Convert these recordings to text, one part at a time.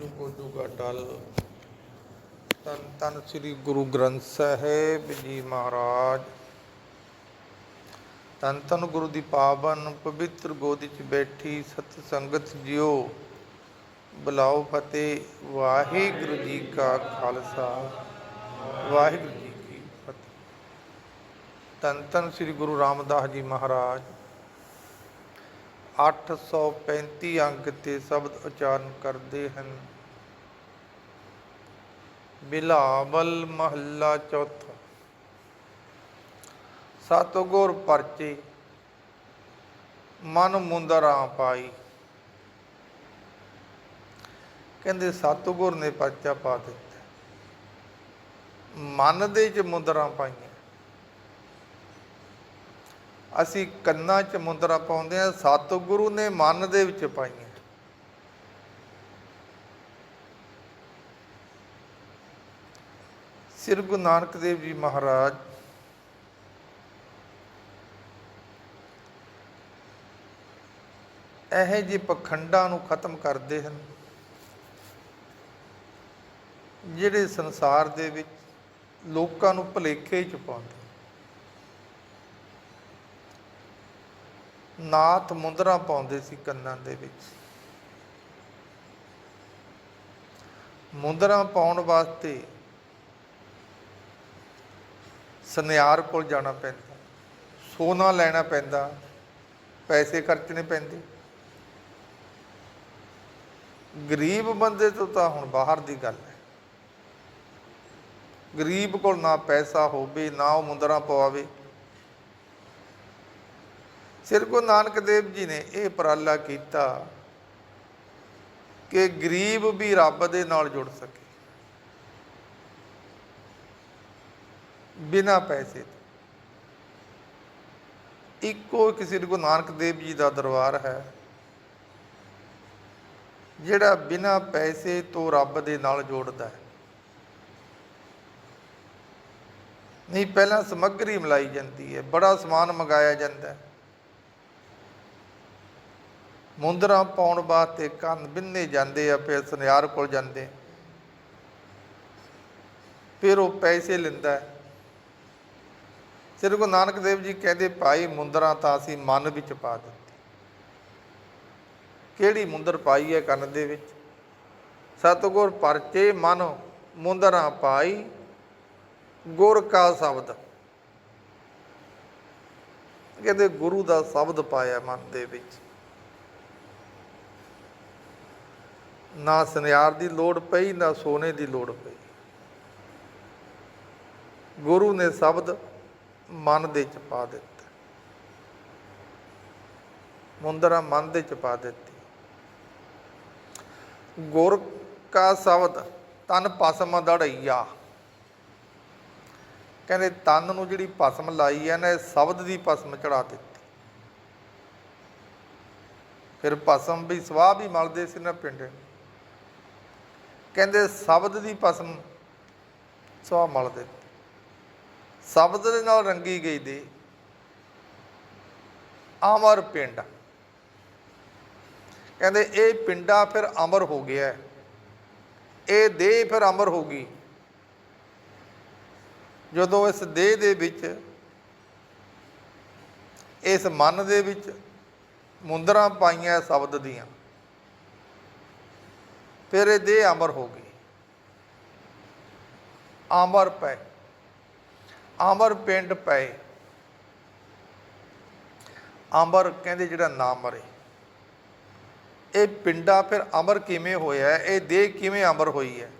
ਜੁਗੋ ਜੁਗਾ ਟਲ। ਤਨ ਤਨ ਸ੍ਰੀ ਗੁਰੂ ਗ੍ਰੰਥ ਸਾਹਿਬ ਜੀ ਮਹਾਰਾਜ। ਤਨ ਤਨ ਗੁਰੂ ਦੀ ਪਾਵਨ ਪਵਿੱਤਰ ਗੋਦੀ 'ਚ ਬੈਠੀ ਸਤ ਸੰਗਤ ਜਿਓ ਬੁਲਾਓ ਫਤਿਹ, ਵਾਹਿਗੁਰੂ ਜੀ ਕਾ ਖਾਲਸਾ। ਵਾਹਿਗੁਰੂ ਜੀ ਕੀ ਫਤਿਹ। ਤਨ ਤਨ ਸ੍ਰੀ ਗੁਰੂ ਰਾਮਦਾਸ ਜੀ ਮਹਾਰਾਜ। 835 ਅੰਕ ਤੇ ਸ਼ਬਦ ਉਚਾਰਨ ਕਰਦੇ ਹਨ। ਬਿਲਾਵਲ ਮਹੱਲਾ ਚੌਥਾ। ਸਤਗੁਰ ਪਰਚੇ। ਮਨ ਮੁੰਦਰਾਂ ਪਾਈ। ਕਹਿੰਦੇ ਸਤਗੁਰ ਨੇ ਪਰਚਾ ਪਾ ਦਿੱਤਾ। ਮਨ ਦੇ ਚ ਮੁੰਦਰਾਂ ਪਾਈਆਂ। ਅਸੀਂ ਕੰਨਾਂ 'ਚ ਮੁੰਦਰਾ ਪਾਉਂਦੇ ਆ ਸਤਿਗੁਰੂ ਨੇ ਮਨ ਦੇ ਵਿੱਚ ਪਾਈਆਂ। ਸ੍ਰੀ ਗੁਰੂ ਨਾਨਕ ਦੇਵ ਜੀ ਮਹਾਰਾਜ, ਇਹ ਜਿਹੇ ਪਖੰਡਾਂ ਨੂੰ ਖਤਮ ਕਰਦੇ ਹਨ, ਜਿਹੜੇ ਸੰਸਾਰ ਦੇ ਵਿੱਚ ਲੋਕਾਂ ਨੂੰ ਭੁਲੇਖੇ ਚ ਪਾਉਂਦੇ ਨਾਥ ਮੁੰਦਰਾ ਪਾਉਂਦੇ ਸੀ ਕੰਨਾਂ ਦੇ ਵਿੱਚ। ਮੁੰਦਰਾ ਪਾਉਣ ਵਾਸਤੇ ਸੁਨਿਆਰ ਕੋਲ ਜਾਣਾ ਪੈਂਦਾ, ਸੋਨਾ ਲੈਣਾ ਪੈਂਦਾ, ਪੈਸੇ ਖਰਚਣੇ ਪੈਂਦੇ। ਗਰੀਬ ਬੰਦੇ ਤੋਂ ਤਾਂ ਹੁਣ ਬਾਹਰ ਦੀ ਗੱਲ ਹੈ। ਗਰੀਬ ਕੋਲ ਨਾ ਪੈਸਾ ਹੋਵੇ, ਨਾ ਉਹ ਮੁੰਦਰਾ ਪਵਾਵੇ। ਸ੍ਰੀ ਗੁਰੂ ਨਾਨਕ ਦੇਵ ਜੀ ਨੇ ਇਹ ਉਪਰਾਲਾ ਕੀਤਾ ਕਿ ਗਰੀਬ ਵੀ ਰੱਬ ਦੇ ਨਾਲ ਜੁੜ ਸਕੇ। ਬਿਨਾ ਪੈਸੇ ਤੋਂ। ਇੱਕੋ ਇੱਕ ਸ੍ਰੀ ਗੁਰੂ ਨਾਨਕ ਦੇਵ ਜੀ ਦਾ ਦਰਬਾਰ ਹੈ, ਜਿਹੜਾ ਬਿਨਾ ਪੈਸੇ ਤੋਂ ਰੱਬ ਦੇ ਨਾਲ ਜੋੜਦਾ ਹੈ। ਨਹੀਂ, ਪਹਿਲਾਂ ਸਮੱਗਰੀ ਮਲਾਈ ਜਾਂਦੀ ਹੈ, ਬੜਾ ਸਮਾਨ ਮੰਗਾਇਆ ਜਾਂਦਾ ਹੈ। ਮੁੰਦਰਾ ਪਾਉਣ ਵਾਸਤੇ ਕੰਨ ਬਿੰਨੇ ਜਾਂਦੇ ਆ, ਫਿਰ ਸੁਨਿਆਰ ਕੋਲ ਜਾਂਦੇ। ਫਿਰ ਉਹ ਪੈਸੇ ਲੈਂਦਾ ਹੈ। ਸ੍ਰੀ ਗੁਰੂ ਨਾਨਕ ਦੇਵ ਜੀ ਕਹਿੰਦੇ, ਭਾਈ, ਮੁੰਦਰਾ ਤਾਂ ਅਸੀਂ ਮਨ ਵਿੱਚ ਪਾ ਦਿੱਤੀ। ਕਿਹੜੀ ਮੁੰਦਰ ਪਾਈ ਹੈ ਕੰਨ ਦੇ ਵਿੱਚ? ਸਤਗੁਰ ਪਰਚੇ ਮਨ ਮੁੰਦਰਾ ਪਾਈ, ਗੁਰ ਕਾ ਸ਼ਬਦ। ਕਹਿੰਦੇ, ਗੁਰੂ ਦਾ ਸ਼ਬਦ ਪਾਇਆ ਮਨ ਦੇ ਵਿੱਚ। ਨਾ ਸੁਨਿਆਰ ਦੀ ਲੋੜ ਪਈ, ਨਾ ਸੋਨੇ ਦੀ ਲੋੜ ਪਈ। ਗੁਰੂ ਨੇ ਸ਼ਬਦ ਮਨ ਦੇ ਚ ਪਾ ਦਿੱਤਾ। ਮੁੰਦਰਾ ਮਨ ਦੇ ਚ ਪਾ ਦਿੱਤੀ। ਗੁਰ ਕਾ ਸ਼ਬਦ ਤਨ ਪਸਮ ਦੜਈਆ। ਕਹਿੰਦੇ ਤਨ ਨੂੰ ਜਿਹੜੀ ਪਸਮ ਲਾਈ ਹੈ ਨਾ, ਇਹ ਸ਼ਬਦ ਦੀ ਪਸਮ ਚੜਾ ਦਿੱਤੀ। ਫਿਰ ਭਸਮ ਵੀ ਸਵਾਹ ਵੀ ਮਲਦੇ ਸੀ ਨਾ ਪਿੰਡ ਕਹਿੰਦੇ ਸ਼ਬਦ ਦੀ ਪਸਮ ਸਵਾਹ ਮਲ ਦਿੱਤੀ ਸ਼ਬਦ ਦੇ ਨਾਲ ਰੰਗੀ ਗਈ ਦੀ ਅਮਰ ਪਿੰਡ। ਕਹਿੰਦੇ ਇਹ ਪਿੰਡਾ ਫਿਰ ਅਮਰ ਹੋ ਗਿਆ। ਇਹ ਦੇਹ ਫਿਰ ਅਮਰ ਹੋ ਗਈ। ਜਦੋਂ ਇਸ ਦੇਹ ਦੇ ਵਿੱਚ, ਇਸ ਮਨ ਦੇ ਵਿੱਚ ਮੁੰਦਰਾਂ ਪਾਈਆਂ ਸ਼ਬਦ ਦੀਆਂ। ਫਿਰ ਇਹ ਦੇਹ ਅਮਰ ਹੋ ਗਈ ਅਮਰ ਪੈ ਅਮਰ ਪਿੰਡ ਪਏ। ਅਮਰ ਕਹਿੰਦੇ ਜਿਹੜਾ ਨਾ ਮਰੇ। ਇਹ ਪਿੰਡਾ ਫਿਰ ਅਮਰ ਕਿਵੇਂ ਹੋਇਆ ਇਹ ਦੇਹ ਕਿਵੇਂ ਅਮਰ ਹੋਈ ਹੈ?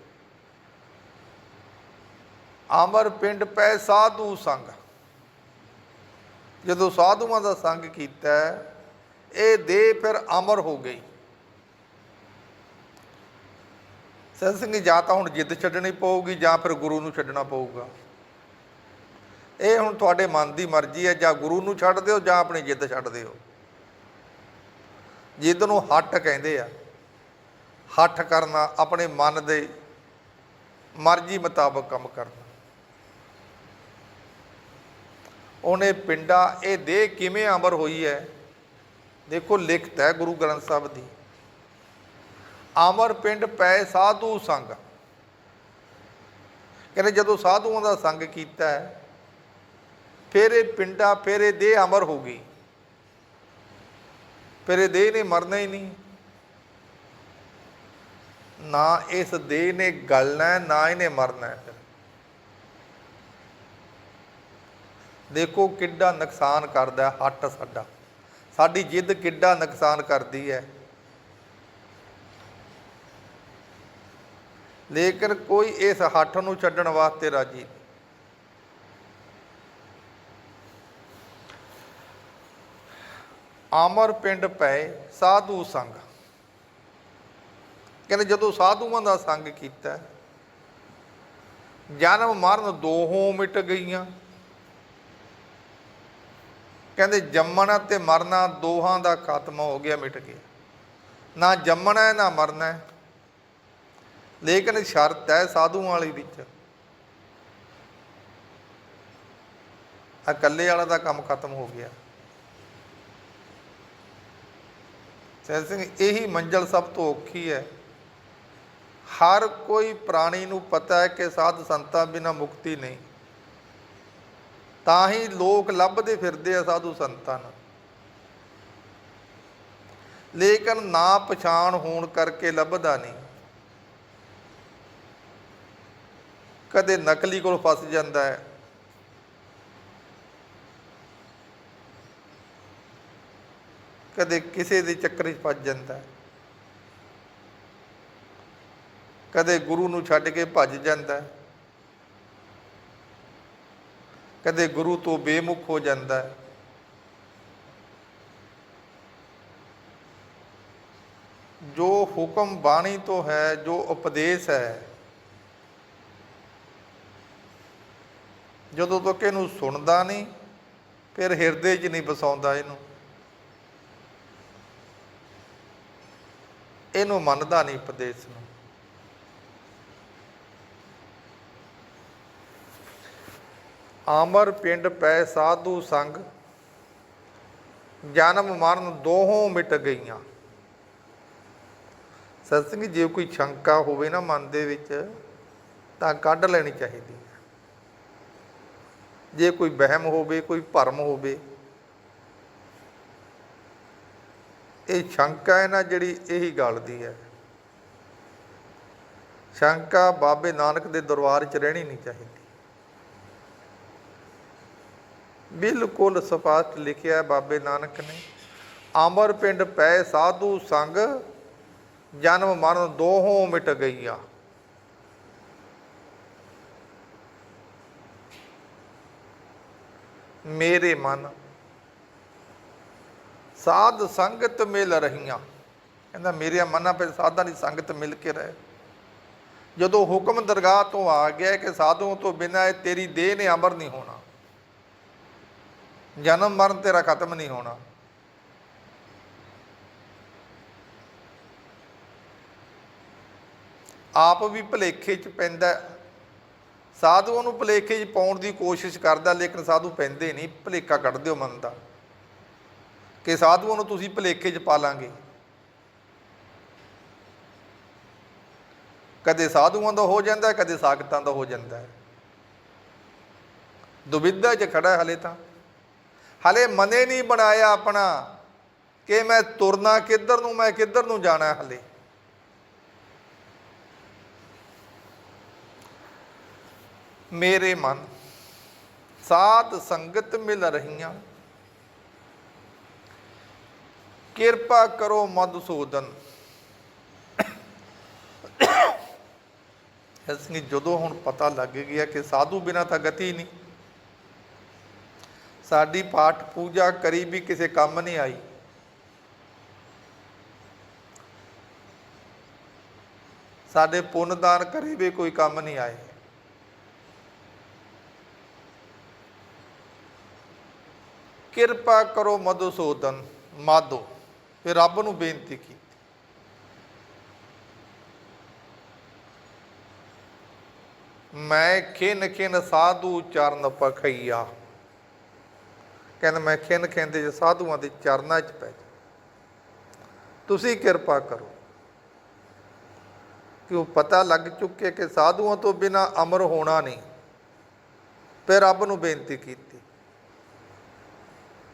ਅਮਰ ਪਿੰਡ ਪੈ ਸਾਧੂ ਸੰਗ। ਜਦੋਂ ਸਾਧੂਆਂ ਦਾ ਸੰਗ ਕੀਤਾ, ਇਹ ਦੇਹ ਫਿਰ ਅਮਰ ਹੋ ਗਈ। ਸਤ ਸਿੰਘ ਜਾਂ ਤਾਂ ਹੁਣ ਜਿੱਦ ਛੱਡਣੀ ਪਊਗੀ, ਜਾਂ ਫਿਰ ਗੁਰੂ ਨੂੰ ਛੱਡਣਾ ਪਊਗਾ। ਇਹ ਹੁਣ ਤੁਹਾਡੇ ਮਨ ਦੀ ਮਰਜ਼ੀ ਹੈ, ਜਾਂ ਗੁਰੂ ਨੂੰ ਛੱਡ ਦਿਓ, ਜਾਂ ਆਪਣੀ ਜਿੱਦ ਛੱਡ ਦਿਓ। ਜਿੱਦ ਨੂੰ ਹੱਠ ਕਹਿੰਦੇ ਆ। ਹੱਠ ਕਰਨਾ, ਆਪਣੇ ਮਨ ਦੇ ਮਰਜ਼ੀ ਮੁਤਾਬਕ ਕੰਮ ਕਰਨਾ। ਉਹਨੇ ਪਿੰਡਾ, ਇਹ ਦੇਹ ਕਿਵੇਂ ਅਮਰ ਹੋਈ ਹੈ? ਦੇਖੋ, ਲਿਖਤ ਹੈ ਗੁਰੂ ਗ੍ਰੰਥ ਸਾਹਿਬ ਦੀ। ਆਮਰ ਪਿੰਡ ਪੈ ਸਾਧੂ ਸੰਗ। ਕਹਿੰਦੇ ਜਦੋਂ ਸਾਧੂਆਂ ਦਾ ਸੰਗ ਕੀਤਾ ਫਿਰ ਇਹ ਪਿੰਡਾ, ਫਿਰ ਇਹ ਦੇਹ ਅਮਰ ਹੋ ਗਈ। ਫਿਰ ਇਹ ਦੇਹ ਨੇ ਮਰਨਾ ਹੀ ਨਹੀਂ। ਨਾ ਇਸ ਦੇਹ ਨੇ ਗਲਣਾ ਨਾ ਇਹਨੇ ਮਰਨਾ ਦੇਖੋ ਕਿੱਡਾ ਨੁਕਸਾਨ ਕਰਦਾ ਹੱਟ ਸਾਡਾ। ਸਾਡੀ ਜਿੱਦ ਕਿੱਡਾ ਨੁਕਸਾਨ ਕਰਦੀ ਹੈ। ਲੇਕਿਨ ਕੋਈ ਇਸ ਹੱਠ ਨੂੰ ਛੱਡਣ ਵਾਸਤੇ ਰਾਜੀ ਨਹੀਂ। ਆਮਰ ਪਿੰਡ ਪਏ ਸਾਧੂ ਸੰਗ ਕਹਿੰਦੇ ਜਦੋਂ ਸਾਧੂਆਂ ਦਾ ਸੰਗ ਕੀਤਾ, ਜਨਮ ਮਰਨ ਦੋਹੋਂ ਮਿਟ ਗਈਆਂ। ਕਹਿੰਦੇ ਜੰਮਣਾ ਤੇ ਮਰਨਾ ਦੋਹਾਂ ਦਾ ਖਾਤਮਾ ਹੋ ਗਿਆ, ਮਿਟ ਗਿਆ। ਨਾ ਜੰਮਣਾ ਹੈ, ਨਾ ਮਰਨਾ ਹੈ। ਲੇਕਿਨ ਸ਼ਰਤ ਹੈ ਸਾਧੂਆਂ ਵਾਲੀ ਵਿੱਚ। ਆ ਇਕੱਲੇ ਵਾਲਾ ਦਾ ਕੰਮ ਖਤਮ ਹੋ ਗਿਆ। ਸੈਨ ਸਿੰਘ, ਇਹੀ ਮੰਜ਼ਲ ਸਭ ਤੋਂ ਔਖੀ ਹੈ। ਹਰ ਕੋਈ ਪ੍ਰਾਣੀ ਨੂੰ ਪਤਾ ਹੈ ਕਿ ਸਾਧ ਸੰਤਾਂ ਬਿਨਾ ਮੁਕਤੀ ਨਹੀਂ। ਤਾਂ ਹੀ ਲੋਕ ਲੱਭਦੇ ਫਿਰਦੇ ਆ ਸਾਧੂ ਸੰਤਾਂ ਨੂੰ। ਲੇਕਿਨ ਨਾ ਪਛਾਣ ਹੋਣ ਕਰਕੇ ਲੱਭਦਾ ਨਹੀਂ। ਕਦੇ ਨਕਲੀ ਕੋਲ ਫਸ ਜਾਂਦਾ ਹੈ। ਕਦੇ ਕਿਸੇ ਦੇ ਚੱਕਰ 'ਚ ਫਸ ਜਾਂਦਾ ਹੈ। ਕਦੇ ਗੁਰੂ ਨੂੰ ਛੱਡ ਕੇ ਭੱਜ ਜਾਂਦਾ ਹੈ। ਕਦੇ ਗੁਰੂ ਤੋਂ ਬੇਮੁਖ ਹੋ ਜਾਂਦਾ ਹੈ। ਜੋ ਹੁਕਮ ਬਾਣੀ ਤੋਂ ਹੈ, ਜੋ ਉਪਦੇਸ਼ ਹੈ ਜਦੋਂ ਤੱਕ ਇਹਨੂੰ ਸੁਣਦਾ ਨਹੀਂ, ਫਿਰ ਹਿਰਦੇ 'ਚ ਨਹੀਂ ਵਸਾਉਂਦਾ ਇਹਨੂੰ। ਇਹਨੂੰ ਮੰਨਦਾ ਨਹੀਂ ਉਪਦੇਸ਼ ਨੂੰ। ਆਮਰ ਪਿੰਡ ਪੈ ਸਾਧੂ ਸੰਗ, ਜਨਮ ਮਰਨ ਦੋਹੋਂ ਮਿਟ ਗਈਆਂ। ਸਤ ਸਿੰਘ ਜੇ ਕੋਈ ਸ਼ੰਕਾ ਹੋਵੇ ਨਾ ਮਨ ਦੇ ਵਿੱਚ, ਤਾਂ ਕੱਢ ਲੈਣੀ ਚਾਹੀਦੀ। ਜੇ ਕੋਈ ਵਹਿਮ ਹੋਵੇ, ਕੋਈ ਭਰਮ ਹੋਵੇ, ਇਹ ਸ਼ੰਕਾ ਹੈ ਨਾ ਜਿਹੜੀ ਇਹੀ ਗੱਲ ਦੀ ਹੈ। ਸ਼ੰਕਾ ਬਾਬੇ ਨਾਨਕ ਦੇ ਦਰਬਾਰ 'ਚ ਰਹਿਣੀ ਨਹੀਂ ਚਾਹੀਦੀ। ਬਿਲਕੁਲ ਸਪਸ਼ਟ ਲਿਖਿਆ ਬਾਬੇ ਨਾਨਕ ਨੇ ਆਮਰ ਪਿੰਡ ਪੈ ਸਾਧੂ ਸੰਗ, ਜਨਮ ਮਰਨ ਦੋਹੋਂ ਮਿਟ ਗਈਆ। ਮੇਰੇ ਮਨ। ਸਾਧ ਸੰਗਤ ਮਿਲ ਰਹੀਆਂ। ਕਹਿੰਦਾ, ਮੇਰੇ ਮਨਾਂ पे ਸਾਧਾਂ ਦੀ ਸੰਗਤ ਮਿਲ ਕੇ ਰਹੇ। ਜਦੋਂ ਹੁਕਮ ਦਰਗਾਹ ਤੋਂ ਆ ਗਿਆ ਕਿ ਸਾਧੂਆਂ ਤੋਂ ਬਿਨਾਂ ਇਹ ਤੇਰੀ ਦੇਹ ਨੇ ਅਮਰ ਨਹੀਂ ਹੋਣਾ। ਜਨਮ ਮਰਨ ਤੇਰਾ ਖਤਮ ਨਹੀਂ ਹੋਣਾ। ਆਪ ਵੀ ਭਲੇਖੇ ਚ ਪੈਂਦਾ ਹੈ। ਸਾਧੂਆਂ ਨੂੰ ਭਲੇਖੇ ਚ ਪਾਉਣ ਦੀ ਕੋਸ਼ਿਸ਼ ਕਰਦਾ, ਲੇਕਿਨ ਸਾਧੂ ਪੈਂਦੇ ਨਹੀਂ, ਭਲੇਖਾ ਕੱਢ ਦਿਓ ਮਨ ਦਾ ਕਿ ਸਾਧੂਆਂ ਨੂੰ ਤੁਸੀਂ ਭਲੇਖੇ ਚ ਪਾ ਲਾਂਗੇ। ਕਦੇ ਸਾਧੂਆਂ ਦਾ ਹੋ ਜਾਂਦਾ, ਕਦੇ ਸਾਖਤਾਂ ਦਾ ਹੋ ਜਾਂਦਾ ਹੈ। ਦੁਬਿਧਾ 'ਚ ਖੜਾ ਹੈ ਹਲੇ ਤਾਂ। ਹਲੇ ਮਨੇ ਨਹੀਂ ਬਣਾਇਆ ਆਪਣਾ ਕਿ ਮੈਂ ਤੁਰਨਾ ਕਿੱਧਰ ਨੂੰ, ਮੈਂ ਕਿੱਧਰ ਨੂੰ ਜਾਣਾ ਹੈ ਹਲੇ। ਮੇਰੇ ਮਨ, ਸਾਧ ਸੰਗਤ ਮਿਲ ਰਹੀਆਂ। ਕਿਰਪਾ ਕਰੋ ਮਧੂਸੂਦਨ ਇਸ ਲਈ ਜਦੋਂ ਹੁਣ ਪਤਾ ਲੱਗ ਗਿਆ ਕਿ ਸਾਧੂ ਬਿਨਾ ਤਾਂ ਗਤੀ ਨਹੀਂ। ਸਾਡੀ ਪਾਠ ਪੂਜਾ ਕਰੀ ਵੀ ਕਿਸੇ ਕੰਮ ਨਹੀਂ ਆਈ। ਸਾਡੇ ਪੁੰਨ ਦਾਨ ਕਰੀ ਵੀ ਕੋਈ ਕੰਮ ਨਹੀਂ ਆਏ। ਕਿਰਪਾ ਕਰੋ ਮਧੂਸੂਦਨ ਮਾਧੋ। ਫਿਰ ਰੱਬ ਨੂੰ ਬੇਨਤੀ ਕੀਤੀ। ਮੈਂ ਖਿਨ ਖਿਨ ਸਾਧੂ ਚਰਨ ਪਖਈਆ। ਕਹਿੰਦਾ ਮੈਂ ਖਿਨ ਖਿੰਦੇ ਜੇ ਸਾਧੂਆਂ ਦੇ ਚਰਨਾਂ 'ਚ ਪੈ ਜਾ। ਤੁਸੀਂ ਕਿਰਪਾ ਕਰੋ। ਕਿ ਉਹ ਪਤਾ ਲੱਗ ਚੁੱਕੇ ਕਿ ਸਾਧੂਆਂ ਤੋਂ ਬਿਨਾ ਅਮਰ ਹੋਣਾ ਨਹੀਂ। ਫਿਰ ਰੱਬ ਨੂੰ ਬੇਨਤੀ ਕੀਤੀ।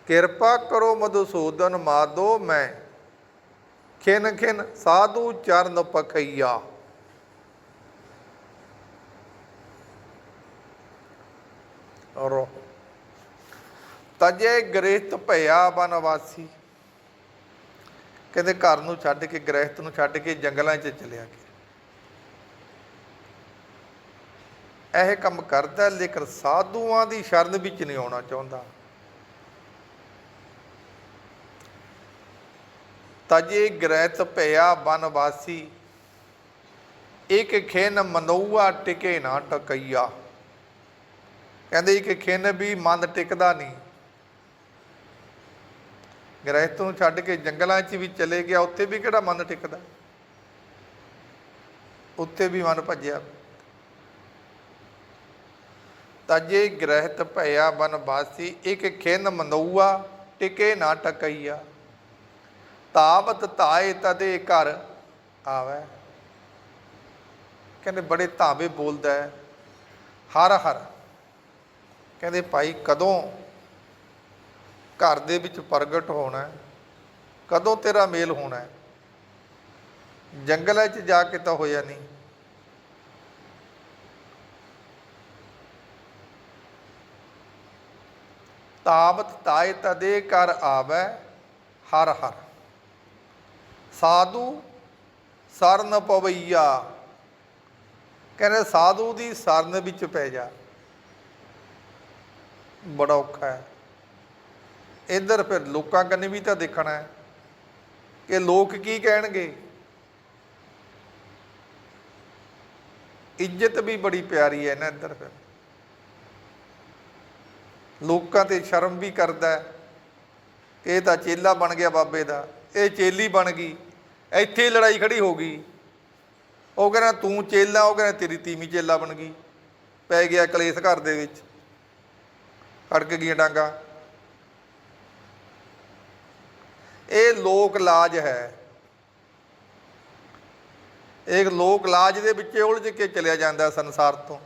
ਕਿਰਪਾ ਕਰੋ ਮਧੂਸੂਦਨ ਮਾਦੋ ਮੈਂ। ਖਿਨ ਖਿਨ ਸਾਧੂ ਚਰਨ ਪਖਈਆ। ਔਰ ਤਜੇ ਗ੍ਰਹਿਤ ਭਇਆ ਬਨਵਾਸੀ। ਕਹਿੰਦੇ ਘਰ ਨੂੰ ਛੱਡ ਕੇ, ਗ੍ਰਹਿਤ ਨੂੰ ਛੱਡ ਕੇ ਜੰਗਲਾਂ 'ਚ ਚਲਿਆ ਗਿਆ। ਇਹ ਕੰਮ ਕਰਦਾ, ਲੇਕਿਨ ਸਾਧੂਆਂ ਦੀ ਸ਼ਰਨ ਵਿੱਚ ਨਹੀਂ ਆਉਣਾ ਚਾਹੁੰਦਾ। ਤਜੇ ਗ੍ਰਹਿਤ ਭਇਆ ਬਨਵਾਸੀ, ਇੱਕ ਖੇਨ ਮਨੋਆ ਟਿਕੇ ਨਾ ਟਕਈਆ। ਕਹਿੰਦੇ ਇੱਕ ਖਿੰਨ ਵੀ ਮਨ ਟਿਕਦਾ ਨਹੀਂ। ਗ੍ਰਹਿਤ ਨੂੰ ਛੱਡ ਕੇ ਜੰਗਲਾਂ 'ਚ ਵੀ ਚਲੇ ਗਿਆ, ਉੱਥੇ ਵੀ ਕਿਹੜਾ ਮਨ ਟਿਕਦਾ? ਉੱਥੇ ਵੀ ਮਨ ਭੱਜਿਆ। ਤਜੇ ਗ੍ਰਹਿਤ ਭਇਆ ਬਨਵਾਸੀ, ਇੱਕ ਖਿੰਨ ਮਨੋਆ ਟਿਕੇ ਨਾ ਟਕਈਆ। ਤਾਵਤ ਧਾਏ ਤਦੇ ਘਰ ਆਵੇ। ਕਹਿੰਦੇ ਬੜੇ ਧਾਵੇ ਬੋਲਦਾ ਹੈ। ਹਰ ਹਰ। ਕਹਿੰਦੇ ਭਾਈ ਕਦੋਂ ਘਰ ਦੇ ਵਿੱਚ ਪ੍ਰਗਟ ਹੋਣਾ ਹੈ? ਕਦੋਂ ਤੇਰਾ ਮੇਲ ਹੋਣਾ ਹੈ? ਜੰਗਲਾਂ 'ਚ ਜਾ ਕੇ ਤਾਂ ਹੋਇਆ ਨਹੀਂ। ਤਾਵਤ ਤਾਏ ਤਦੇ ਕਰ ਆਵੈ। ਹਰ ਹਰ। ਸਾਧੂ ਸਰਨ ਪਵਈਆ। ਕਹਿੰਦੇ ਸਾਧੂ ਦੀ ਸਰਨ ਵਿੱਚ ਪੈ ਜਾ। ਬੜਾ ਔਖਾ ਹੈ। ਇੱਧਰ ਫਿਰ ਲੋਕਾਂ ਕੰਨੀ ਵੀ ਤਾਂ ਦੇਖਣਾ ਹੈ ਕਿ ਲੋਕ ਕੀ ਕਹਿਣਗੇ। ਇੱਜ਼ਤ ਵੀ ਬੜੀ ਪਿਆਰੀ ਹੈ ਨਾ ਇੱਧਰ ਫਿਰ। ਲੋਕਾਂ ਤੇ ਸ਼ਰਮ ਵੀ ਕਰਦਾ ਇਹ ਤਾਂ ਚੇਲਾ ਬਣ ਗਿਆ ਬਾਬੇ ਦਾ। ਇਹ ਚੇਲੀ ਬਣ ਗਈ। ਇੱਥੇ ਹੀ ਲੜਾਈ ਖੜੀ ਹੋ ਗਈ। ਉਹ ਕਹਿੰਦਾ, ਤੂੰ ਚੇਲਾ, ਉਹ ਕਹਿੰਦਾ, ਤੇਰੀ ਤੀਵੀਂ ਚੇਲਾ ਬਣ ਗਈ। ਪੈ ਗਿਆ ਕਲੇਸ਼ ਘਰ ਦੇ ਵਿੱਚ। ਖੜਕ ਗਈਆਂ ਡਾਂਗਾ। ਇਹ ਲੋਕ ਲਾਜ ਹੈ। ਇਹ ਲੋਕ ਲਾਜ ਦੇ ਵਿੱਚ ਉਲਝ ਕੇ ਚਲਿਆ ਜਾਂਦਾ ਸੰਸਾਰ ਤੋਂ।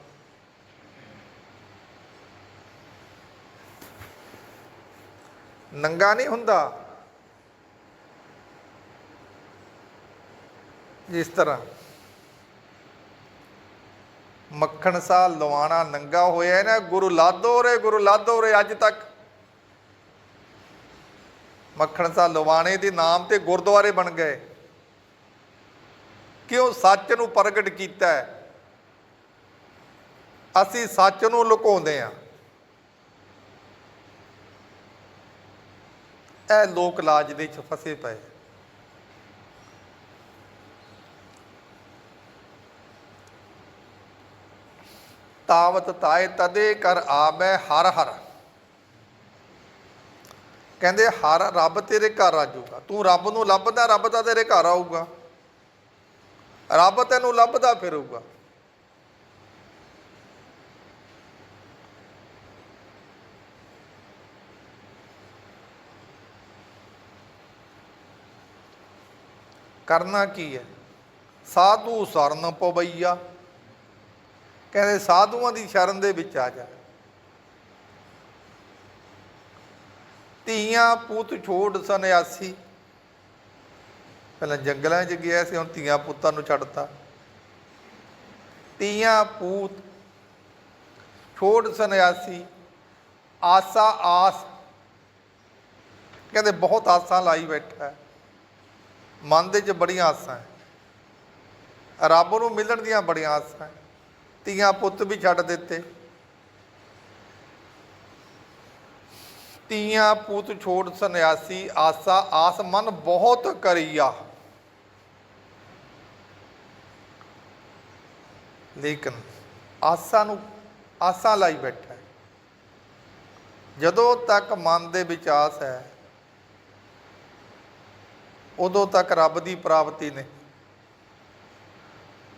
ਨੰਗਾ ਨਹੀਂ ਹੁੰਦਾ। ਜਿਸ ਤਰ੍ਹਾਂ ਮੱਖਣ ਸਾ ਲਵਾਣਾ, ਨੰਗਾ ਹੋਇਆ ਨਾ ਗੁਰੂ ਲਾਦੋ ਰੇ, ਗੁਰੂ ਲਾਦੋ ਰੇ ਅੱਜ ਤੱਕ। ਮੱਖਣ ਸਾ ਲਵਾਣੇ ਦੇ ਨਾਮ ਤੇ ਗੁਰਦੁਆਰੇ ਬਣ ਗਏ। ਕਿਉਂ ਸੱਚ ਨੂੰ ਪ੍ਰਗਟ ਕੀਤਾ ਹੈ? ਅਸੀਂ ਸੱਚ ਨੂੰ ਲੁਕਾਉਂਦੇ ਆ ਇਹ ਲੋਕ ਲਾਜ ਦੇ ਵਿੱਚ ਫਸੇ ਪਏ। ਤਾਵਤ ਤਾਏ ਤਦੇ ਕਰ ਆਵੈ ਹਰ ਹਰ। ਕਹਿੰਦੇ, ਹਰ ਰੱਬ ਤੇਰੇ ਘਰ ਆ ਜਾਊਗਾ ਤੂੰ ਰੱਬ ਨੂੰ ਲੱਭਦਾ, ਰੱਬ ਤਾਂ ਤੇਰੇ ਘਰ ਆਊਗਾ। ਰੱਬ ਤੈਨੂੰ ਲੱਭਦਾ ਫਿਰੂਗਾ ਕਰਨਾ ਕੀ ਹੈ? ਸਾਧੂ ਸਰਨ ਪਵਈਆ। ਕਹਿੰਦੇ ਸਾਧੂਆਂ ਦੀ ਸ਼ਰਨ ਦੇ ਵਿੱਚ ਆ ਜਾ। ਧੀਆਂ ਪੁੱਤ ਛੋੜ ਸੰਨਿਆਸੀ। ਪਹਿਲਾਂ ਜੰਗਲਾਂ 'ਚ ਗਿਆ ਸੀ, ਹੁਣ ਧੀਆਂ ਪੁੱਤਾਂ ਨੂੰ ਛੱਡਤਾ। ਧੀਆਂ ਪੂਤ ਛੋੜ ਸੰਨਿਆਸੀ, ਆਸਾ ਆਸ। ਕਹਿੰਦੇ ਬਹੁਤ ਆਸਾਂ ਲਾਈ ਬੈਠਾ ਹੈ। ਮਨ ਦੇ 'ਚ ਬੜੀਆਂ ਆਸਾਂ ਹੈ। ਰੱਬ ਨੂੰ ਮਿਲਣ ਦੀਆਂ ਬੜੀਆਂ ਆਸਾਂ ਹੈ। ਧੀਆਂ ਪੁੱਤ ਵੀ ਛੱਡ ਦਿੱਤੇ। ਤੀਆਂ ਪੁੱਤ ਛੋੜ ਸੰਨਿਆਸੀ, ਆਸਾ ਆਸ ਮਨ ਬਹੁਤ ਕਰੀਆ। ਲੇਕਿਨ ਆਸਾ ਨੂੰ, ਆਸਾ ਲਾਈ ਬੈਠਾ ਜਦੋਂ ਤੱਕ ਮਨ ਦੇ ਵਿੱਚ ਆਸ ਹੈ, ਉਦੋਂ ਤੱਕ ਰੱਬ ਦੀ ਪ੍ਰਾਪਤੀ ਨਹੀਂ।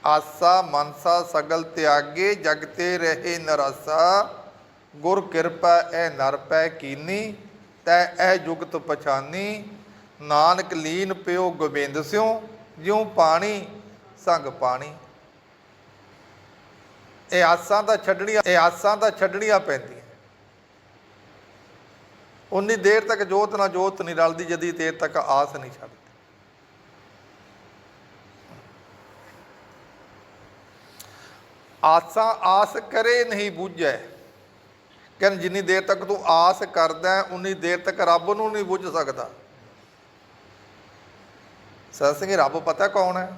ਆਸਾ ਮਨਸਾ ਸਗਲ ਤਿਆਗੇ, ਜਗਤੇ ਰਹੇ ਨਰਾਸਾ। ਗੁਰ ਕਿਰਪਾ ਐ ਨਰ ਪੈ ਕੀਨੀ, ਤੈ ਐ ਜੁਗਤ ਪਛਾਨੀ। ਨਾਨਕ ਲੀਨ ਪਿਓ ਗੋਬਿੰਦ ਸਿਉ, ਜਿਉ ਪਾਣੀ, ਸੰਗ ਪਾਣੀ। ਇਹ ਆਸਾਂ ਤਾਂ ਛੱਡਣੀਆਂ, ਇਹ ਆਸਾਂ ਤਾਂ ਛੱਡਣੀਆਂ ਪੈਂਦੀਆਂ। ਉਨੀ ਦੇਰ ਤੱਕ ਜੋਤ ਨਾਲ ਜੋਤ ਨਹੀਂ ਰਲਦੀ ਜਦੀ ਦੇਰ ਤੱਕ ਆਸ ਨਹੀਂ ਛੱਡਦੀ। ਆਸਾਂ ਆਸ ਕਰੇ ਨਹੀਂ ਬੁੱਝੈ। ਕਹਿੰਦੇ ਜਿੰਨੀ ਦੇਰ ਤੱਕ ਤੂੰ ਆਸ ਕਰਦਾ ਉਨੀ ਦੇਰ ਤੱਕ ਰੱਬ ਨੂੰ ਨਹੀਂ ਬੁੱਝ ਸਕਦਾ। ਸਤ ਸਿੰਘ ਰੱਬ ਪਤਾ ਕੌਣ ਹੈ?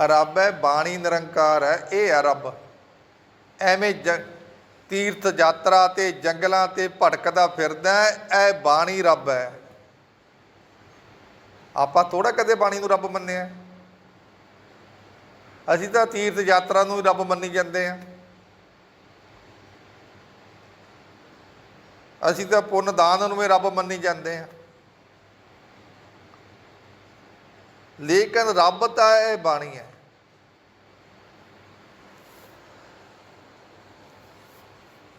ਰੱਬ ਹੈ ਬਾਣੀ ਨਿਰੰਕਾਰ ਹੈ ਇਹ ਹੈ ਰੱਬ। ਐਵੇਂ ਜ- ਤੀਰਥ ਯਾਤਰਾ ਤੇ ਜੰਗਲਾਂ ਤੇ ਭਟਕਦਾ ਫਿਰਦਾ ਹੈ, ਇਹ ਬਾਣੀ ਰੱਬ ਹੈ। ਆਪਾਂ ਥੋੜਾ ਕਦੇ ਬਾਣੀ ਨੂੰ ਰੱਬ ਮੰਨਿਆ। ਅਸੀਂ ਤਾਂ ਤੀਰਥ ਯਾਤਰਾ ਨੂੰ ਹੀ ਰੱਬ ਮੰਨੀ ਜਾਂਦੇ ਆ ਅਸੀਂ ਤਾਂ ਪੁੰਨ ਦਾਨ ਨੂੰ ਵੀ ਰੱਬ ਮੰਨੀ ਜਾਂਦੇ ਆ ਲੇਕਿਨ ਰੱਬ ਤਾਂ ਇਹ ਬਾਣੀ ਹੈ।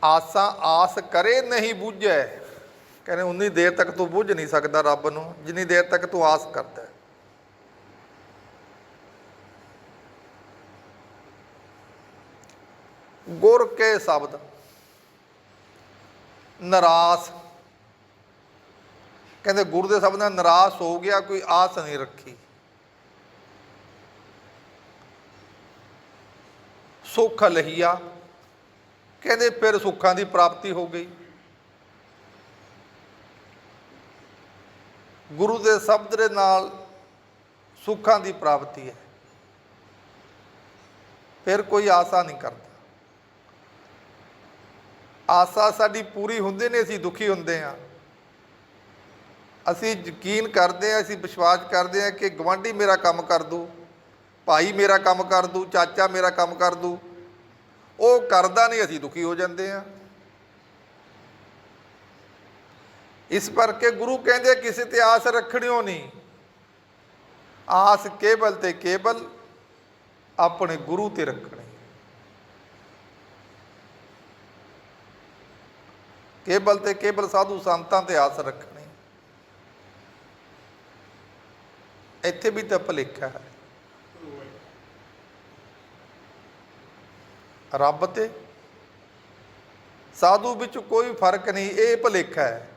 ਆਸਾਂ ਆਸ ਕਰੇ ਨਹੀਂ ਬੁੱਝੈ। ਕਹਿੰਦੇ ਉਨੀ ਦੇਰ ਤੱਕ ਤੂੰ ਬੁੱਝ ਨਹੀਂ ਸਕਦਾ ਰੱਬ ਨੂੰ, ਜਿੰਨੀ ਦੇਰ ਤੱਕ ਤੂੰ ਆਸ ਕਰਦਾ ਹੈ। ਗੁਰ ਕੇ ਸ਼ਬਦ, ਨਰਾਸ। ਕਹਿੰਦੇ ਗੁਰੂ ਦੇ ਸ਼ਬਦ ਨਾਲ ਨਰਾਸ ਹੋ ਗਿਆ, ਕੋਈ ਆਸ ਨਹੀਂ ਰੱਖੀ। ਸੁਖ ਲਹੀਆ, ਕਹਿੰਦੇ ਫਿਰ ਸੁੱਖਾਂ ਦੀ ਪ੍ਰਾਪਤੀ ਹੋ ਗਈ। ਗੁਰੂ ਦੇ ਸ਼ਬਦ ਦੇ ਨਾਲ ਸੁੱਖਾਂ ਦੀ ਪ੍ਰਾਪਤੀ ਹੈ। ਫਿਰ ਕੋਈ ਆਸਾ ਨਹੀਂ ਕਰਦਾ। ਆਸਾ ਸਾਡੀ ਪੂਰੀ ਹੁੰਦੇ ਨੇ, ਅਸੀਂ ਦੁਖੀ ਹੁੰਦੇ ਹਾਂ। ਅਸੀਂ ਯਕੀਨ ਕਰਦੇ ਹਾਂ, ਅਸੀਂ ਵਿਸ਼ਵਾਸ ਕਰਦੇ ਹਾਂ ਕਿ ਗਵਾਂਢੀ ਮੇਰਾ ਕੰਮ ਕਰ ਦੂ, ਭਾਈ ਮੇਰਾ ਕੰਮ ਕਰ ਦੂ, ਚਾਚਾ ਮੇਰਾ ਕੰਮ ਕਰ ਦੂ। ਉਹ ਕਰਦਾ ਨਹੀਂ, ਅਸੀਂ ਦੁਖੀ ਹੋ ਜਾਂਦੇ ਹਾਂ। ਇਸ ਕਰਕੇ ਗੁਰੂ ਕਹਿੰਦੇ, ਕਿਸੇ ਤੇ ਆਸ ਰੱਖਣਿਓ ਨਹੀਂ। ਆਸ ਕੇਵਲ ਤੇ ਕੇਵਲ ਆਪਣੇ ਗੁਰੂ ਤੇ ਰੱਖਣੀ। ਕੇਵਲ ਤੇ ਕੇਵਲ ਸਾਧੂ ਸੰਤਾਂ ਤੇ ਆਸ ਰੱਖਣੀ। ਇੱਥੇ ਵੀ ਤਾਂ ਭੁਲੇਖਾ ਹੈ। ਰੱਬ ਤੇ ਸਾਧੂ ਵਿੱਚ ਕੋਈ ਫ਼ਰਕ ਨਹੀਂ, ਇਹ ਭੁਲੇਖਾ ਹੈ।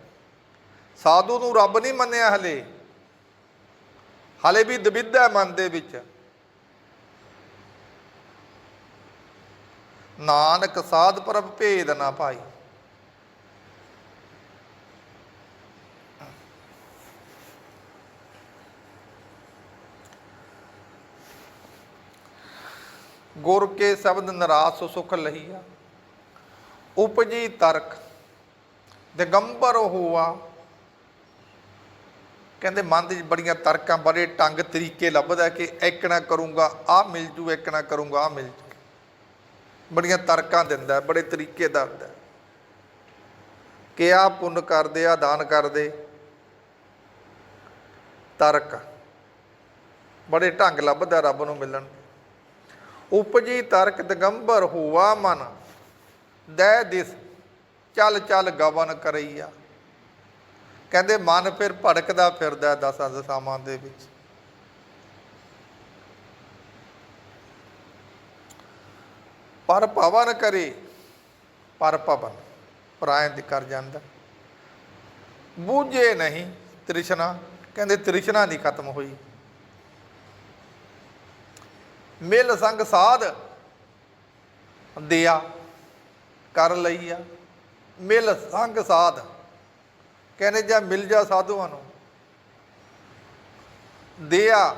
ਸਾਧੂ ਨੂੰ ਰੱਬ ਨਹੀਂ ਮੰਨਿਆ ਹਲੇ। ਹਲੇ ਵੀ ਦਵਿਧਾ ਹੈ ਮਨ ਦੇ ਵਿੱਚ। ਨਾਨਕ ਸਾਧ ਪ੍ਰਭ ਭੇਦ ਨਾ ਪਾਈ। ਗੁਰ ਕੇ ਸ਼ਬਦ ਨਰਾਸ ਸੁਖ ਲਹੀਆ। ਉਪਜੀ ਤਰਕ, ਦਿਗੰਬਰ ਹੋਆ। ਕਹਿੰਦੇ ਮਨ ਦੇ ਬੜੀਆਂ ਤਰਕਾਂ, ਬੜੇ ਟੰਗ ਤਰੀਕੇ ਲੱਭਦਾ ਕਿ ਐਕਣਾ ਕਰੂੰਗਾ ਆ ਮਿਲ ਜੂ ਐਕਣਾ ਕਰੂੰਗਾ ਆ ਮਿਲ ਜੂ। ਬੜੀਆਂ ਤਰਕਾਂ ਦਿੰਦਾ, ਬੜੇ ਤਰੀਕੇ ਦੱਸਦਾ। ਕਿ ਆ ਪੁੰਨ ਕਰਦੇ ਆ ਦਾਨ ਕਰਦੇ। ਤਰਕ, ਬੜੇ ਢੰਗ ਲੱਭਦਾ ਰੱਬ ਨੂੰ ਮਿਲਣ। ਉਪਜੀ ਤਰਕ ਦਿਗੰਬਰ ਹੋਆ ਮਨ, ਦੈ ਦਿਸ ਚੱਲ ਚੱਲ ਗਵਨ ਕਰਈਆ। ਕਹਿੰਦੇ, ਮਨ ਫਿਰ ਭੜਕਦਾ ਫਿਰਦਾ ਹੈ ਦਸਾਂ ਦਸਾਵਾਂ ਦੇ ਵਿੱਚ। ਪਰ ਭਵਨ ਕਰੇ, ਪਰ ਭਵਨ ਪਰਾਇਣ ਦੀ ਕਰ ਜਾਂਦਾ। ਬੂਝੇ ਨਹੀਂ ਤ੍ਰਿਸ਼ਨਾ, ਕਹਿੰਦੇ ਤ੍ਰਿਸ਼ਨਾ ਨਹੀਂ ਖਤਮ ਹੋਈ। ਮਿਲ ਸੰਗ ਸਾਧ ਦਿਆ ਕਰ ਲਈ ਆ। ਮਿਲ ਸੰਗ ਸਾਧ। ਕਹਿੰਦੇ ਜਾਂ ਮਿਲ ਜਾ ਸਾਧੂਆਂ ਨੂੰ। ਦਿਆ।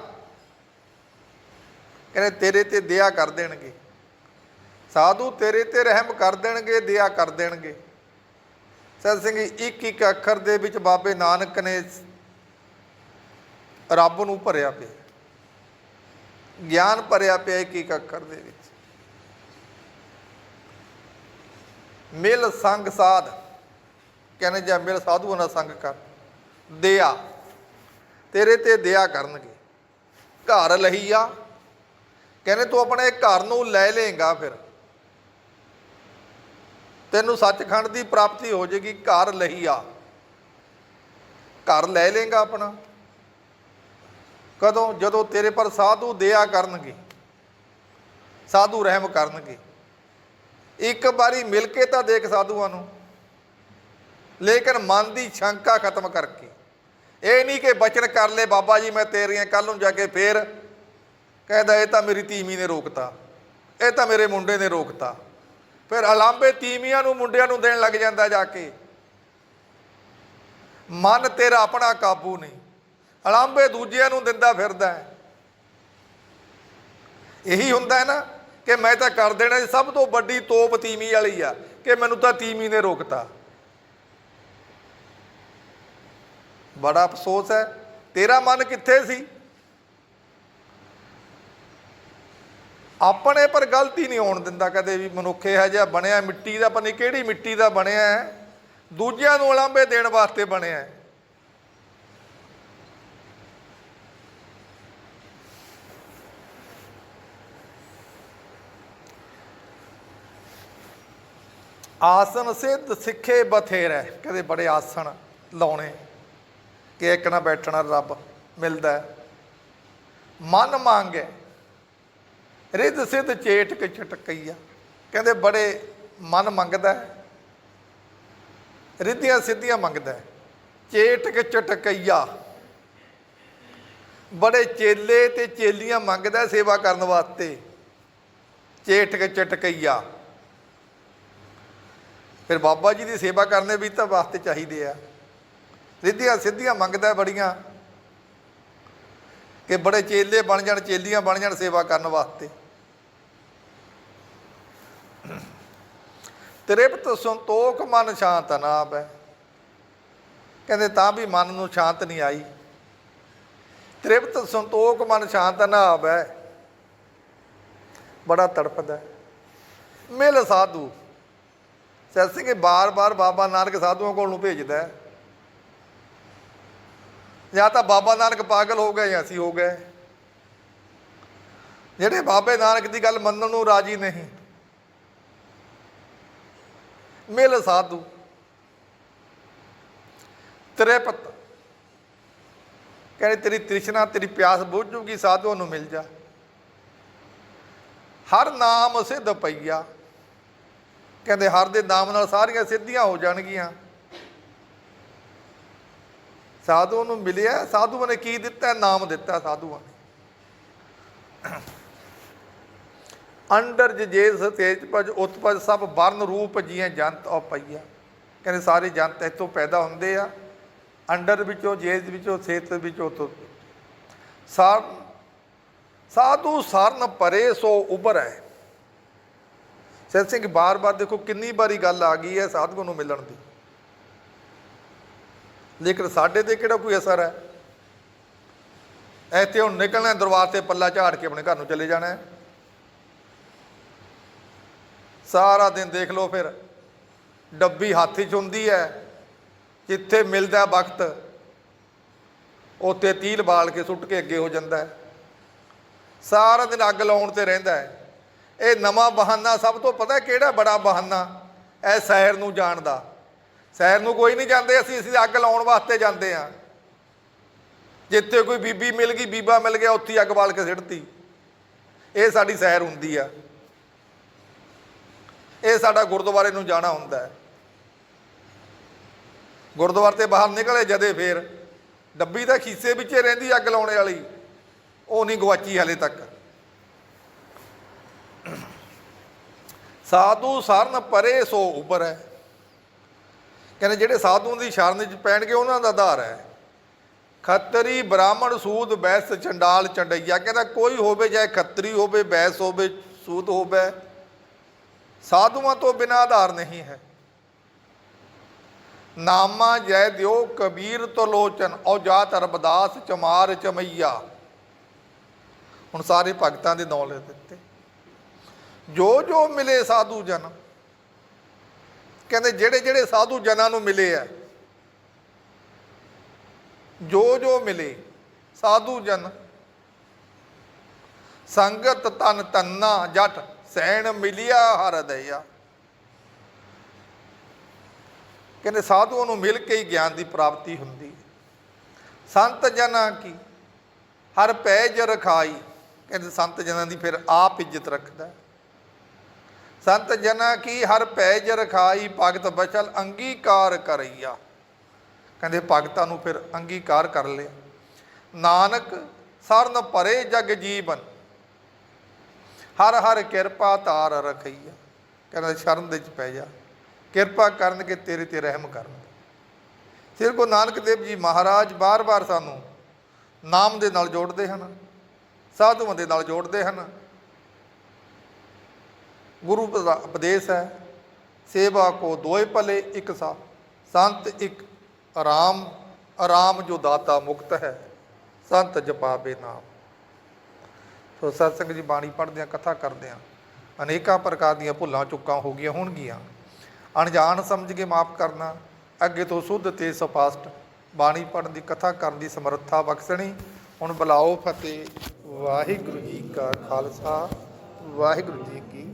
ਕਹਿੰਦੇ ਤੇਰੇ ਤੇ ਦਿਆ ਕਰ ਦੇਣਗੇ। ਸਾਧੂ ਤੇਰੇ ਤੇ ਰਹਿਮ ਕਰ ਦੇਣਗੇ ਦਿਆ ਕਰ ਦੇਣਗੇ। ਸਤ ਸਿੰਘ ਜੀ, ਇੱਕ ਇੱਕ ਅੱਖਰ ਦੇ ਵਿੱਚ ਬਾਬੇ ਨਾਨਕ ਨੇ ਰੱਬ ਨੂੰ ਭਰਿਆ ਪਿਆ। ਗਿਆਨ ਭਰਿਆ ਪਿਆ ਇੱਕ ਇੱਕ ਅੱਖਰ ਦੇ ਵਿੱਚ। ਮਿਲ ਸੰਗ ਸਾਧ, ਕਹਿੰਦੇ ਜਾਂ ਮਿਲ ਸਾਧੂਆਂ ਨਾਲ ਸੰਗ ਕਰ। ਦਇਆ ਤੇਰੇ ਤੇ ਦਇਆ ਕਰਨਗੇ। ਘਰ ਲਹੀਆ, ਕਹਿੰਦੇ ਤੂੰ ਆਪਣੇ ਘਰ ਨੂੰ ਲੈ ਲੇਗਾ ਫਿਰ। ਤੈਨੂੰ ਸੱਚਖੰਡ ਦੀ ਪ੍ਰਾਪਤੀ ਹੋ ਜਾਏਗੀ, ਘਰ ਲਹੀਆ। ਘਰ ਲੈ ਲੇਗਾ ਆਪਣਾ। ਕਦੋਂ ਜਦੋਂ ਤੇਰੇ ਪਰ ਸਾਧੂ ਦਇਆ ਕਰਨਗੇ, ਸਾਧੂ ਰਹਿਮ ਕਰਨਗੇ। ਇੱਕ ਵਾਰੀ ਮਿਲ ਕੇ ਤਾਂ ਦੇਖ ਸਾਧੂਆਂ ਨੂੰ, ਲੇਕਿਨ ਮਨ ਦੀ ਸ਼ੰਕਾ ਖਤਮ ਕਰਕੇ। ਇਹ ਨਹੀਂ ਕਿ ਬਚਨ ਕਰ ਲੈ ਬਾਬਾ ਜੀ, ਮੈਂ ਤੇਰੀਆਂ ਕੱਲ ਨੂੰ ਜਾ ਕੇ ਫੇਰ ਕਹਿੰਦਾ, ਇਹ ਤਾਂ ਮੇਰੀ ਤੀਵੀਂ ਨੇ ਰੋਕਤਾ, ਇਹ ਤਾਂ ਮੇਰੇ ਮੁੰਡੇ ਨੇ ਰੋਕਤਾ। ਫਿਰ ਅਲਾਂਬੇ ਤੀਵੀਆਂ ਨੂੰ ਮੁੰਡਿਆਂ ਨੂੰ ਦੇਣ ਲੱਗ ਜਾਂਦਾ ਜਾ ਕੇ। ਮਨ ਤੇਰਾ ਆਪਣਾ ਕਾਬੂ ਨਹੀਂ। ਅਲਾਂਬੇ ਦੂਜਿਆਂ ਨੂੰ ਦਿੰਦਾ ਫਿਰਦਾ ਹੈ। ਇਹੀ ਹੁੰਦਾ ਹੈ ਨਾ ਕਿ ਮੈਂ ਤਾਂ ਕਰ ਦੇਣਾ ਸਭ ਤੋਂ ਵੱਡੀ ਤੋਪ ਤੀਮੀ ਵਾਲੀ ਆ ਕਿ ਮੈਨੂੰ ਤਾਂ ਤੀਮੀ ਨੇ ਰੋਕਤਾ। ਬੜਾ ਅਫਸੋਸ ਹੈ। ਤੇਰਾ ਮਨ ਕਿੱਥੇ ਸੀ? ਆਪਣੇ ਪਰ ਗਲਤੀ ਨਹੀਂ ਹੋਣ ਦਿੰਦਾ ਕਦੇ ਵੀ ਮਨੁੱਖ ਇਹ ਜਿਹਾ ਬਣਿਆ, ਮਿੱਟੀ ਦਾ ਪਤਾ ਨਹੀਂ ਕਿਹੜੀ ਮਿੱਟੀ ਦਾ ਬਣਿਆ ਹੈ। ਦੂਜਿਆਂ ਨੂੰ ਉਲਾਂਭੇ ਦੇਣ ਵਾਸਤੇ ਬਣਿਆ ਹੈ। ਆਸਨ ਸਿੱਧ ਸਿੱਖੇ ਬਥੇਰੇ। ਕਦੇ ਬੜੇ ਆਸਣ ਲਾਉਣੇ, ਕਿ ਇੱਕ ਨਾ ਬੈਠਣਾ ਰੱਬ ਮਿਲਦਾ ਮਨ ਮੰਗੇ, ਰਿੱਧ ਸਿੱਧ ਚੇਟਕ ਚਟਕਈਆ। ਕਹਿੰਦੇ ਬੜੇ ਮਨ ਮੰਗਦਾ ਹੈ। ਰਿੱਧੀਆਂ ਸਿੱਧੀਆਂ ਮੰਗਦਾ ਚੇਟਕ ਚਟਕਈਆ। ਬੜੇ ਚੇਲੇ ਤੇ ਚੇਲੀਆਂ ਮੰਗਦਾ ਸੇਵਾ ਕਰਨ ਵਾਸਤੇ। ਚੇਟਕ ਚਟਕਈਆ। ਫਿਰ ਬਾਬਾ ਜੀ ਦੀ ਸੇਵਾ ਕਰਨੇ ਵੀ ਤਾਂ ਵਾਸਤੇ ਚਾਹੀਦੇ ਆ। ਰਿੱਧੀਆਂ ਸਿੱਧੀਆਂ ਮੰਗਦਾ ਬੜੀਆਂ ਕਿ ਬੜੇ ਚੇਲੇ ਬਣ ਜਾਣ, ਚੇਲੀਆਂ ਬਣ ਜਾਣ ਸੇਵਾ ਕਰਨ ਵਾਸਤੇ। ਤ੍ਰਿਪਤ ਸੰਤੋਖ ਮਨ ਸ਼ਾਂਤ ਅਨਾਪ ਹੈ ਕਹਿੰਦੇ ਤਾਂ ਵੀ ਮਨ ਨੂੰ ਸ਼ਾਂਤ ਨਹੀਂ ਆਈ। ਤ੍ਰਿਪਤ ਸੰਤੋਖ ਮਨ ਸ਼ਾਂਤ ਅਨਾਪ ਹੈ ਬੜਾ ਤੜਪਦਾ ਮਿਲ ਸਾਧੂ। ਸੈਦ ਸਿੰਘ ਬਾਰ-ਬਾਰ ਬਾਬਾ ਨਾਨਕ ਸਾਧੂਆਂ ਕੋਲ ਨੂੰ ਭੇਜਦਾ ਹੈ। ਜਾਂ ਤਾਂ ਬਾਬਾ ਨਾਨਕ ਪਾਗਲ ਹੋ ਗਏ ਜਾਂ ਅਸੀਂ ਹੋ ਗਏ। ਜਿਹੜੇ ਬਾਬੇ ਨਾਨਕ ਦੀ ਗੱਲ ਮੰਨਣ ਨੂੰ ਰਾਜੀ ਨਹੀਂ। ਮਿਲ ਸਾਧੂ। ਤੇਰੇ ਤ੍ਰਿਪਤ ਕਹਿੰਦੇ ਤੇਰੀ ਤ੍ਰਿਸ਼ਨਾ, ਤੇਰੀ ਪਿਆਸ ਬੁੱਝ ਜੂਗੀ, ਸਾਧੂਆਂ ਨੂੰ ਮਿਲ ਜਾ। ਹਰ ਨਾਮ ਸਿੱਧ ਪਈਆ। ਕਹਿੰਦੇ ਹਰ ਦੇ ਨਾਮ ਨਾਲ ਸਾਰੀਆਂ ਸਿੱਧੀਆਂ ਹੋ ਜਾਣਗੀਆਂ। ਸਾਧੂ ਨੂੰ ਮਿਲਿਆ, ਸਾਧੂਆਂ ਨੇ ਕੀ ਦਿੱਤਾ? ਨਾਮ ਦਿੱਤਾ ਸਾਧੂਆਂ ਨੇ। ਅੰਡਰ ਜੇ ਤੇਜ ਪਜ ਉਤਪਜ ਸਭ ਵਰਨ ਰੂਪ ਜੀਆਂ ਜੰਤ ਔ ਪਈਆ ਕਹਿੰਦੇ ਸਾਰੇ ਜੰਤ ਇੱਥੋਂ ਪੈਦਾ ਹੁੰਦੇ ਆ। ਅੰਡਰ ਵਿੱਚੋਂ ਜੇਜ ਵਿੱਚੋਂ, ਸੇਤ ਵਿੱਚੋਂ ਤੋਂ ਸਾਰ ਸਾਧੂ ਸਰਨ ਪਰੇ ਸੋ ਉਭਰ। ਹੈ ਸੈਦ ਸਿੰਘ ਬਾਰ-ਬਾਰ ਦੇਖੋ ਕਿੰਨੀ ਵਾਰੀ ਗੱਲ ਆ ਗਈ ਹੈ ਸਾਧੂ ਨੂੰ ਮਿਲਣ ਦੀ। ਲੇਕਿਨ ਸਾਡੇ ਤੇ ਕਿਹੜਾ ਕੋਈ ਅਸਰ ਹੈ? ਇੱਥੇ ਹੁਣ ਨਿਕਲਣਾ ਦਰਬਾਰ ਤੇ ਪੱਲਾ ਝਾੜ ਕੇ ਆਪਣੇ ਘਰ ਨੂੰ ਚਲੇ ਜਾਣਾ ਹੈ। ਸਾਰਾ ਦਿਨ ਦੇਖ ਲਓ ਫਿਰ, ਡੱਬੀ ਹੱਥ 'ਚ ਹੁੰਦੀ ਹੈ, ਜਿੱਥੇ ਮਿਲਦਾ ਵਕਤ, ਉੱਥੇ ਤੀਲ ਬਾਲ ਕੇ ਸੁੱਟ ਕੇ ਅੱਗੇ ਹੋ ਜਾਂਦਾ ਹੈ। ਸਾਰਾ ਦਿਨ ਅੱਗ ਲਾਉਣ ਤੇ ਰਹਿੰਦਾ ਹੈ। ਇਹ ਨਵਾਂ ਬਹਾਨਾ ਸਭ ਤੋਂ ਪਤਾ ਕਿਹੜਾ ਬੜਾ ਬਹਾਨਾ? ਇਹ ਸੈਰ ਨੂੰ ਜਾਣ ਦਾ। ਸੈਰ ਨੂੰ ਕੋਈ ਨਹੀਂ ਜਾਂਦੇ, ਅਸੀਂ ਅਸੀਂ ਅੱਗ ਲਾਉਣ ਵਾਸਤੇ ਜਾਂਦੇ ਆ ਜਿੱਥੇ ਕੋਈ ਬੀਬੀ ਮਿਲ ਗਈ, ਬੀਬਾ ਮਿਲ ਗਿਆ, ਉੱਥੇ ਹੀ ਅੱਗ ਬਾਲ ਕੇ ਸਿੱਟਤੀ। ਇਹ ਸਾਡੀ ਸੈਰ ਹੁੰਦੀ ਆ। ਇਹ ਸਾਡਾ ਗੁਰਦੁਆਰੇ ਨੂੰ ਜਾਣਾ ਹੁੰਦਾ ਹੈ। ਗੁਰਦੁਆਰੇ ਤੇ ਬਾਹਰ ਨਿਕਲੇ ਜਦੇ ਫੇਰ। ਡੱਬੀ ਤਾਂ ਖੀਸੇ ਵਿੱਚ ਰਹਿੰਦੀ ਅੱਗ ਲਾਉਣੇ ਵਾਲੀ। ਉਹ ਨਹੀਂ ਗਵਾਚੀ ਹਲੇ ਤੱਕ। ਸਾਧੂ ਸਰਨ ਪਰੇ ਸੋ ਉਬਰ ਹੈ ਕਹਿੰਦੇ ਜਿਹੜੇ ਸਾਧੂਆਂ ਦੀ ਸ਼ਰਨ ਵਿੱਚ ਪੈਣਗੇ, ਉਹਨਾਂ ਦਾ ਆਧਾਰ ਹੈ। ਖੱਤਰੀ ਬ੍ਰਾਹਮਣ ਸੂਦ ਬੈਸ ਚੰਡਾਲ ਚੰਡਈਆ। ਕਹਿੰਦਾ ਕੋਈ ਹੋਵੇ ਚਾਹੇ ਖੱਤਰੀ ਹੋਵੇ, ਬੈਸ ਹੋਵੇ ਸੂਦ ਹੋਵੇ। ਸਾਧੂਆਂ ਤੋਂ ਬਿਨਾਂ ਆਧਾਰ ਨਹੀਂ ਹੈ। ਨਾਮਾ ਜੈ ਦਿਓ ਕਬੀਰ ਤੋਂ ਲੋਚਨ ਔ ਜਾਤ ਰਬਦਾਸ ਚਮਾਰ ਚਮਈਆ। ਹੁਣ ਸਾਰੇ ਭਗਤਾਂ ਦੇ ਨਾਂ ਦਿੱਤੇ। ਜੋ ਜੋ ਮਿਲੇ ਸਾਧੂ ਜਨ। ਕਹਿੰਦੇ ਜਿਹੜੇ ਜਿਹੜੇ ਸਾਧੂ ਜਨਾਂ ਨੂੰ ਮਿਲੇ ਆ, ਜੋ ਜੋ ਮਿਲੇ ਸਾਧੂ ਜਨ। ਸੰਗਤ ਤਨ ਤੰਨਾ ਜਟ ਸੈਣ ਮਿਲਿਆ ਹਰ ਦਇਆ। ਕਹਿੰਦੇ ਸਾਧੂਆਂ ਨੂੰ ਮਿਲ ਕੇ ਹੀ ਗਿਆਨ ਦੀ ਪ੍ਰਾਪਤੀ ਹੁੰਦੀ ਸੰਤ ਜਨਾਂ ਕੀ? ਹਰ ਪੈਜ ਰਖਾਈ। ਕਹਿੰਦੇ ਸੰਤ ਜਨਾਂ ਦੀ ਫਿਰ ਆਪ ਇੱਜ਼ਤ ਰੱਖਦਾ। ਸੰਤ ਜਨਾ ਕੀ ਹਰ ਪੈਜ ਰਖਾਈ, ਭਗਤ ਬਚਲ ਅੰਗੀਕਾਰ ਕਰਈਆ ਕਹਿੰਦੇ ਭਗਤਾਂ ਨੂੰ ਫਿਰ ਅੰਗੀਕਾਰ ਕਰ ਲਿਆ। ਨਾਨਕ ਸਰਨ ਭਰੇ ਜਗ ਜੀਵਨ, ਹਰ ਹਰ ਕਿਰਪਾ ਤਾਰ ਰਖਈਆ। ਕਹਿੰਦਾ ਸ਼ਰਨ ਦੇ ਚ ਪੈ ਜਾ। ਕਿਰਪਾ ਕਰਨਗੇ ਤੇਰੇ ਤੇ ਰਹਿਮ ਕਰਨਗੇ ਫਿਰ ਗੁਰੂ ਨਾਨਕ ਦੇਵ ਜੀ ਮਹਾਰਾਜ ਬਾਰ-ਬਾਰ ਸਾਨੂੰ ਨਾਮ ਦੇ ਨਾਲ ਜੋੜਦੇ ਹਨ, ਸਾਧੂਆਂ ਦੇ ਨਾਲ ਜੋੜਦੇ ਹਨ ਗੁਰੂ ਦਾ ਉਪਦੇਸ਼ ਹੈ। ਸੇਵਾ ਕੋ ਦੋਏ ਭਲੇ, ਇੱਕ ਸਾ, ਸੰਤ ਇੱਕ ਆਰਾਮ ਆਰਾਮ ਜੋ ਦਾਤਾ ਮੁਕਤ ਹੈ, ਸੰਤ ਜਪਾਵੇ ਨਾਮ। ਸੋ ਸਤਸੰਗ ਜੀ, ਬਾਣੀ ਪੜ੍ਹਦੇ ਆ ਕਥਾ ਕਰਦੇ ਆ ਅਨੇਕਾਂ ਪ੍ਰਕਾਰ ਦੀਆਂ ਭੁੱਲਾਂ, ਚੁੱਕਾਂ ਹੋ ਗਈਆਂ ਹੋਣਗੀਆਂ। ਅਣਜਾਣ ਸਮਝ ਕੇ ਮਾਫ ਕਰਨਾ, ਅੱਗੇ ਤੋਂ ਸੁੱਧ ਤੇ ਸਪਾਸ਼ਟ ਬਾਣੀ ਪੜ੍ਹਨ ਦੀ, ਕਥਾ ਕਰਨ ਦੀ ਸਮਰੱਥਾ ਬਖਸ਼ਣੀ। ਹੁਣ ਬੁਲਾਓ ਫਤਿਹ। ਵਾਹਿਗੁਰੂ ਜੀ ਕਾ ਖਾਲਸਾ, ਵਾਹਿਗੁਰੂ ਜੀ ਕੀ